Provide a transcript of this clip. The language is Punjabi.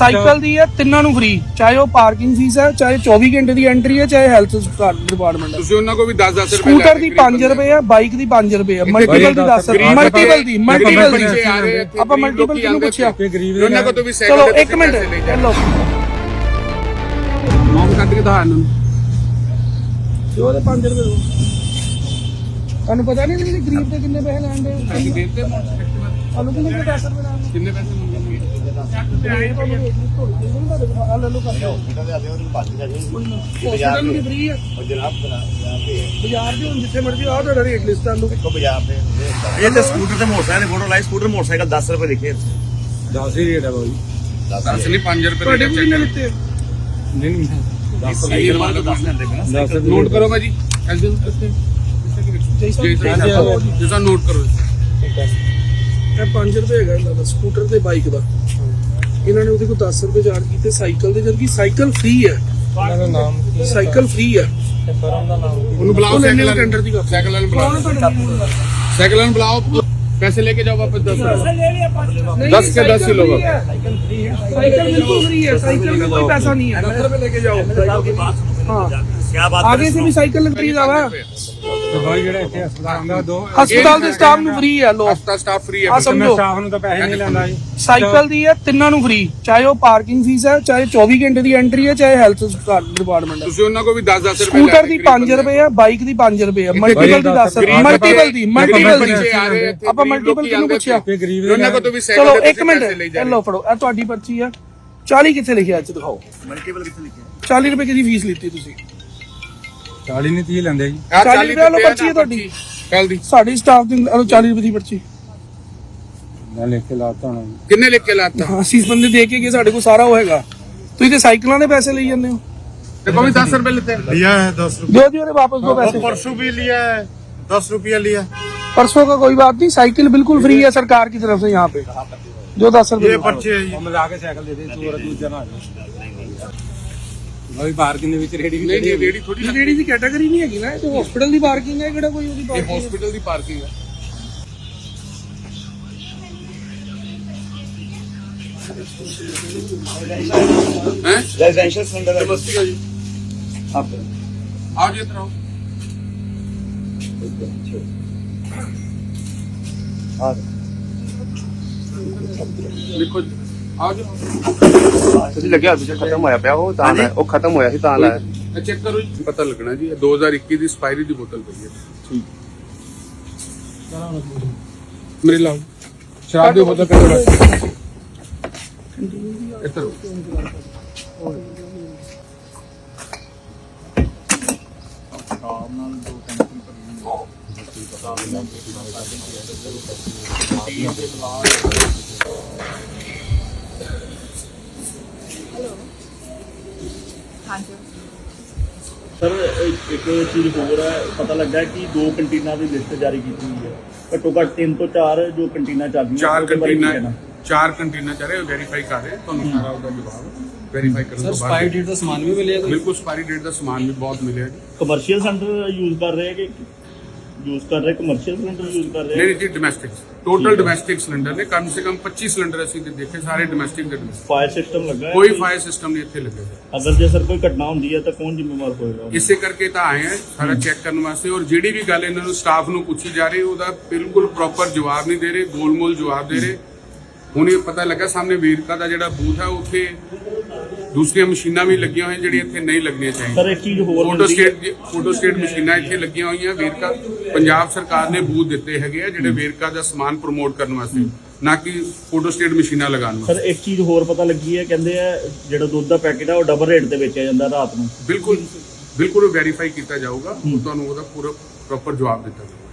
ਸਾਈਕਲ ਦੀ ਹੈ ਤਿੰਨਾਂ ਨੂੰ ਫ੍ਰੀ ਚਾਹੇ ਉਹ ਪਾਰਕਿੰਗ ਫੀਸ ਹੈ ਚਾਹੇ 24 ਘੰਟੇ ਦੀ ਐਂਟਰੀ ਹੈ ਚਾਹੇ ਹੈਲਥ ਡਿਪਾਰਟਮੈਂਟ ਹੈ। ਤੁਸੀਂ ਉਹਨਾਂ ਕੋ ਵੀ 10-10 ਰੁਪਏ ਸਕੂਟਰ ਦੀ 5 ਰੁਪਏ ਹੈ ਬਾਈਕ ਦੀ 5 ਰੁਪਏ ਹੈ। ਮਲਟੀਪਲ ਦੀ 10 ਰੁਪਏ ਮਲਟੀਪਲ ਦੀ ਮਲਟੀਪਲ ਦੀ। ਆਪਾਂ ਮਲਟੀਪਲ ਕਿਹਨੂੰ ਪੁੱਛਿਆ? ਉਹਨਾਂ ਕੋ ਤੋਂ ਵੀ ਸਾਈਕਲ ਚਲੋ ਇੱਕ ਮਿੰਟ ਚਲੋ। ਮੌਮ ਕੱਢ ਕੇ ਦਿਖਾ ਇਹਨਾਂ ਨੂੰ। ਜੋ ਦੇ 5 ਰੁਪਏ ਦੋ। ਤੁਹਾਨੂੰ ਪਤਾ ਨਹੀਂ ਗਰੀਬ ਦੇ ਕਿੰਨੇ ਪੈਸੇ ਲੈਣਦੇ ਅਸੀਂ ਦੇਤੇ ਤੁਹਾਨੂੰ ਕਿੰਨੇ ਕੁ 10 ਰੁਪਏ ਲੈਣਦੇ ਕਿੰਨੇ ਪੈਸੇ ਹਸਪੀਟਲ ਨੂੰ ਫ੍ਰੀ ਹੈ ਬਾਜ਼ਾਰ ਦੇ ਹੁਣ ਜਿੱਥੇ ਮਰਜ਼ੀ ਆਓ ਤੁਹਾਡਾ ਰੇਟ ਲਿਸਟ ਆ ਲਓ ਇਹ ਤੇ ਸਕੂਟਰ ਤੇ ਮੋਟਰਸਾਈਕਲ ਦੀ ਫੋਟੋ ਲਾਈ ਸਕੂਟਰ ਮੋਟਰਸਾਈਕਲ 10 ਰੁਪਏ ਲਿਖੇ ਇੱਥੇ। ਦਸ ਹੀ ਰੇਟ ਹੈ ਬਾਈ। ਦੱਸ ਨਹੀਂ 5 ਰੁਪਏ ਤੁਹਾਡੇ ਕੋਲ ਕਿੰਨੇ ਲਿੱਤੇ ਨਹੀਂ ਨਹੀਂ ਸਾਈਕਲ ਵਾਲਾ ਤਾਂ ਦੱਸ ਦਿੰਦੇ ਪਏ ਨਾ। ਨੋਟ ਕਰੋ ਭਾਜੀ। ਐਲਜੀ ਜੈ ਜੀ ਜਿਸਾ ਨੋਟ ਕਰੋ। ਇਹ 5 ਰੁਪਏ ਹੈਗਾ ਦਾ ਸਕੂਟਰ ਤੇ ਬਾਈਕ ਦਾ। ਇਹਨਾਂ ਨੇ ਉਹਦੇ ਕੋਲ 10 ਰੁਪਏ ਚਾਰਜ ਕੀਤੇ ਸਾਈਕਲ ਦੇ ਜਦਕਿ ਸਾਈਕਲ ਫ੍ਰੀ ਹੈ ਉਹਨਾਂ ਦਾ ਨਾਮ ਸਾਈਕਲ ਫ੍ਰੀ ਹੈ ਫਰਮ ਦਾ ਨਾਮ ਉਹਨੂੰ ਬੁਲਾਓ ਉਹ ਲੈਣੇ ਸਾਈਕਲ ਟੈਂਡਰ ਦੀ ਗੱਲ ਸਾਈਕਲ ਵਾਲੇ ਨੂੰ ਕੌਣ ਹੈ ਬੁਲਾਓ ਤੁਹਾਡਾ ਸਾਈਕਲ ਵਾਲੇ ਨੂੰ ਬੁਲਾਓ ਪੈਸੇ लेके जाओ वापस 10 नहीं, दस के दस ही लोग साइकिल फ्री है। साइकिल बिल्कुल फ्री है साइकिल में कोई पैसा नहीं है दस रुपए लेके जाओ हाँ ਕੀ ਬਾਤ आगे से भी साइकिल फ्री जावा ਜਿਹੜਾ ਇੱਥੇ ਹਸਪਤਾਲ ਦੋ ਹਸਪਤਾਲ ਦੇ ਸਟਾਫ ਨੂੰ ਫ੍ਰੀ ਹੈ ਲੋ ਹਸਤਾ ਸਟਾਫ ਫ੍ਰੀ ਆ ਮੈਂ ਸਟਾਫ ਨੂੰ ਤਾਂ ਪੈਸੇ ਨਹੀਂ ਲੈਂਦਾ ਜੀ। ਸਾਈਕਲ ਦੀ ਹੈ ਤਿੰਨਾਂ ਨੂੰ ਫ੍ਰੀ ਚਾਹੇ ਉਹ ਪਾਰਕਿੰਗ ਫੀਸ ਹੈ ਚਾਹੇ 24 ਘੰਟੇ ਦੀ ਐਂਟਰੀ ਹੈ ਚਾਹੇ ਹੈਲਥ ਡਿਪਾਰਟਮੈਂਟ ਹੈ। ਤੁਸੀਂ ਉਹਨਾਂ ਕੋ ਵੀ 10-10 ਰੁਪਏ ਸਕੂਟਰ ਦੀ 5 ਰੁਪਏ ਹੈ ਬਾਈਕ ਦੀ 5 ਰੁਪਏ ਹੈ। ਮਲਟੀਪਲ ਦੀ 10 ਰੁਪਏ ਮਲਟੀਪਲ ਦੀ ਮਲਟੀਪਲ ਦੀ। ਆਪਾਂ ਮਲਟੀਪਲ ਕਿਹਨੂੰ ਪੁੱਛਿਆ? ਉਹਨਾਂ ਕੋ ਤੋਂ ਵੀ ਸਾਈਕਲ ਚਲੋ ਦੇ ਇੱਕ ਮਿੰਟ। ਇਹ ਲਓ ਫੜੋ ਇਹ ਤੁਹਾਡੀ ਪਰਚੀ ਆ 40 ਕਿੱਥੇ ਲਿਖਿਆ ਅੱਜ ਦਿਖਾਓ। ਮਲਟੀਪਲ ਕਿੱਥੇ ਲਿਖਿਆ 40 ਰੁਪਏ ਦੀ ਫੀਸ ਲਿੱਤੀ ਤੁਸੀਂ? 40 ਨਹੀਂ 30 ਲੈਂਦੇ ਜੀ 40 ਰੁਪਏ ਵਾਲਾ ਪਰਚੀ ਹੈ ਤੁਹਾਡੀ ਕੱਲ ਦੀ ਸਾਡੀ ਸਟਾਫ ਦੀ ਲਓ 40 ਰੁਪਏ ਦੀ ਪਰਚੀ ਮੈਂ ਲਿਖ ਕੇ ਲਾਤਾ ਹੁਣ ਕਿੰਨੇ ਲਿਖ ਕੇ ਲਾਤਾ ਹਾਂ ਅਸੀਂ ਇਸ ਬੰਦੇ ਦੇ ਕੇ ਗਏ ਸਾਡੇ ਕੋਲ ਸਾਰਾ ਉਹ ਹੈਗਾ ਤੁਸੀਂ ਤੇ ਸਾਈਕਲਾਂ ਦੇ ਪੈਸੇ ਲਈ ਜਾਂਦੇ ਹੋ ਤੇ ਕੋਈ 10 ਰੁਪਏ ਲੈਤੇ लिया है दस ਦਿਓ ਦਿਓ रे वापस दो पैसे परसों भी लिया है दस रुपया लिया परसों का कोई बात नहीं साइकिल बिल्कुल फ्री है सरकार की तरफ से यहाँ पे जो दस रुपए ये पर्चे है ਉਹ ਮਿਲਾ ਕੇ ਸਾਈਕਲ ਦੇ ਦੇ ਤੂੰ ਔਰ ਦੂਜਾ ਨਾ ਬਾਈ ਪਾਰਕਿੰਗ ਦੇ ਵਿੱਚ ਰੇੜੀ ਵੀ ਨਹੀਂ ਨਹੀਂ ਰੇੜੀ ਥੋੜੀ ਇਹ ਜਿਹੜੀ ਦੀ ਕੈਟਾਗਰੀ ਨਹੀਂ ਹੈਗੀ ਨਾ ਇਹ ਤੇ ਹਸਪੀਟਲ ਦੀ ਪਾਰਕਿੰਗ ਹੈ ਕਿਹੜਾ ਕੋਈ ਉਹਦੀ ਇਹ ਪਾਰਕਿੰਗ ਹਸਪੀਟਲ ਦੀ ਪਾਰਕਿੰਗ ਹੈ। ਹੈ? ਰੈਜ਼ੀਡੈਂਸ਼ੀਅਲ ਸਿਲੰਡਰ ਹੈ। ਨਮਸਤੇ ਜੀ ਆਓ। ਜੀ ਇਤਰਾ ਹਾਂ ਲਿਖੋ ਜੀ ਆਓ ਜੀ। ਤੁਸੀਂ ਲੱਗਿਆ ਪਿੱਛੇ ਖਤਮ ਹੋਇਆ ਪਿਆ ਉਹ ਤਾਂ ਲਾਇਆ ਉਹ ਖਤਮ ਹੋਇਆ ਸੀ ਤਾਂ ਲਾਇਆ ਇਹ ਚੈੱਕ ਕਰੋ ਜੀ। ਪਤਾ ਲੱਗਣਾ ਜੀ ਇਹ 2021 ਦੀ ਐਕਸਪਾਇਰੀ ਦੀ ਬੋਤਲ ਪਈ ਹੈ। ਠੀਕ। ਮੇਰੇ ਲਾਓ। ਸ਼ਰਾਬ ਦੀ ਬੋਤਲ ਕਿਹੜਾ ਇੱਧਰ ਆਓ। ਸਰ ਇੱਕ ਇੱਕ ਚੀਜ਼ ਹੋਰ ਹੈ ਪਤਾ ਲੱਗਾ ਕਿ ਦੋ ਕੰਟੀਨਾਂ ਦੀ ਲਿਸਟ ਜਾਰੀ ਕੀਤੀ ਹੋਈ ਹੈ। ਘੱਟੋ ਘੱਟ ਤਿੰਨ ਤੋਂ ਚਾਰ ਜੋ ਕੰਟੀਨਾਂ ਚੱਲਦੀਆਂ ਚਾਰ ਉਹਦੇ ਬਾਰੇ ਕੀ ਕੰਟੀਨਾਂ ਕਹਿਣਾ? ਚਾਰ ਕੰਟੀਨਾਂ ਚ ਰਹੇ ਵੈਰੀਫਾਈ ਕਰ ਰਹੇ ਤੁਹਾਨੂੰ ਸਾਰਾ ਉਹਦਾ ਜਵਾਬ ਵੈਰੀਫਾਈ ਕਰਨ ਤੋਂ ਬਾਅਦ। ਡੇਟ ਦਾ ਸਮਾਨ ਵੀ ਮਿਲਿਆ ਬਿਲਕੁਲ ਸਪਾਇਰੀ ਡੇਟ ਦਾ ਸਮਾਨ ਵੀ ਬਹੁਤ ਮਿਲਿਆ ਜੀ। ਕਮਰਸ਼ੀਅਲ ਸਿਲੰਡਰ ਯੂਜ਼ ਕਰ ਰਹੇ ਹੈ ਕਿ ਯੂਜ਼ ਕਰ ਰਹੇ ਕਮਰਸ਼ੀਅਲ ਸਿਲੰਡਰ ਯੂਜ਼ ਕਰ ਰਹੇ? ਨਹੀਂ ਜੀ ਡੋਮੈਸਟਿਕ ਟੋਟਲ ਡੋਮੈਸਟਿਕ ਸਿਲੰਡਰ ਨੇ ਕਮ ਸੇ ਕਮ 25 ਸਿਲੰਡਰ ਅਸੀਂ ਤੇ ਦੇਖੇ ਸਾਰੇ ਡੋਮੈਸਟਿਕ ਦੇ domestic। ਫਾਇਰ ਸਿਸਟਮ ਲੱਗਾ ਹੈ ਕੋਈ ਫਾਇਰ ਸਿਸਟਮ ਨਹੀਂ ਇੱਥੇ ਲੱਗਿਆ ਹੋਇਆ। ਅਗਰ ਜੇ ਸਰ ਕੋਈ ਘਟਨਾ ਹੁੰਦੀ ਹੈ ਤਾਂ ਕੌਣ ਜ਼ਿੰਮੇਵਾਰ ਹੋਏਗਾ? ਇਸੇ ਕਰਕੇ ਤਾਂ ਆਏ ਆ ਸਾਰਾ ਚੈੱਕ ਕਰਨ ਵਾਸਤੇ। ਔਰ ਜਿਹੜੀ ਵੀ ਗੱਲ ਇਹਨਾਂ ਨੂੰ ਸਟਾਫ ਨੂੰ ਪੁੱਛੀ ਜਾ ਰਹੀ ਉਹਦਾ ਬਿਲਕੁਲ ਪ੍ਰੋਪਰ ਜਵਾਬ ਨਹੀਂ ਦੇ ਰਹੇ ਗੋਲਮੋਲ ਜਵਾਬ ਦੇ ਰਹੇ। ਹੁਣ ਇਹ ਪਤਾ ਲੱਗਾ ਸਾਹਮਣੇ ਵੇਰਕਾ ਦਾ ਜਿਹੜਾ ਬੂਥ ਹੈ ਉੱਥੇ ਦੂਸਰੀਆਂ ਮਸ਼ੀਨਾਂ ਵੀ ਲੱਗੀਆਂ ਹੋਈਆਂ ਜਿਹੜੀਆਂ ਇੱਥੇ ਨਹੀਂ ਲੱਗਣੀਆਂ ਚਾਹੀਦੀਆਂ। ਸਰ ਇੱਕ ਚੀਜ਼ ਹੋਰ ਫੋਟੋ ਸਟੇਟ ਫੋਟੋ ਸਟੇਟ ਮਸ਼ੀਨਾਂ ਇੱਥੇ ਲੱਗੀਆਂ ਹੋਈਆਂ। ਵੇਰਕਾ ਪੰਜਾਬ ਸਰਕਾਰ ਨੇ ਬੂਥ ਦਿੱਤੇ ਹੈਗੇ ਆ ਜਿਹੜੇ ਵੇਰਕਾ ਦਾ ਸਮਾਨ ਪ੍ਰਮੋਟ ਕਰਨ ਵਾਸਤੇ ਨਾ ਕਿ ਫੋਟੋ ਸਟੇਟ ਮਸ਼ੀਨਾਂ ਲਗਾਉਣ ਵਾਸਤੇ। ਸਰ ਇੱਕ ਚੀਜ਼ ਹੋਰ ਪਤਾ ਲੱਗੀ ਹੈ ਕਹਿੰਦੇ ਆ ਜਿਹੜਾ ਦੁੱਧ ਦਾ ਪੈਕੇਟ ਹੈ ਉਹ ਡਬਲ ਰੇਟ ਤੇ ਵੇਚਿਆ ਜਾਂਦਾ ਰਾਤ ਨੂੰ। ਬਿਲਕੁਲ ਬਿਲਕੁਲ ਵੈਰੀਫਾਈ ਕੀਤਾ ਜਾਊਗਾ। ਤੁਹਾਨੂੰ ਉਹਦਾ ਪੂਰਾ ਪ੍ਰੋਪਰ ਜਵਾਬ ਦਿੱਤਾ ਜਾਊਗਾ।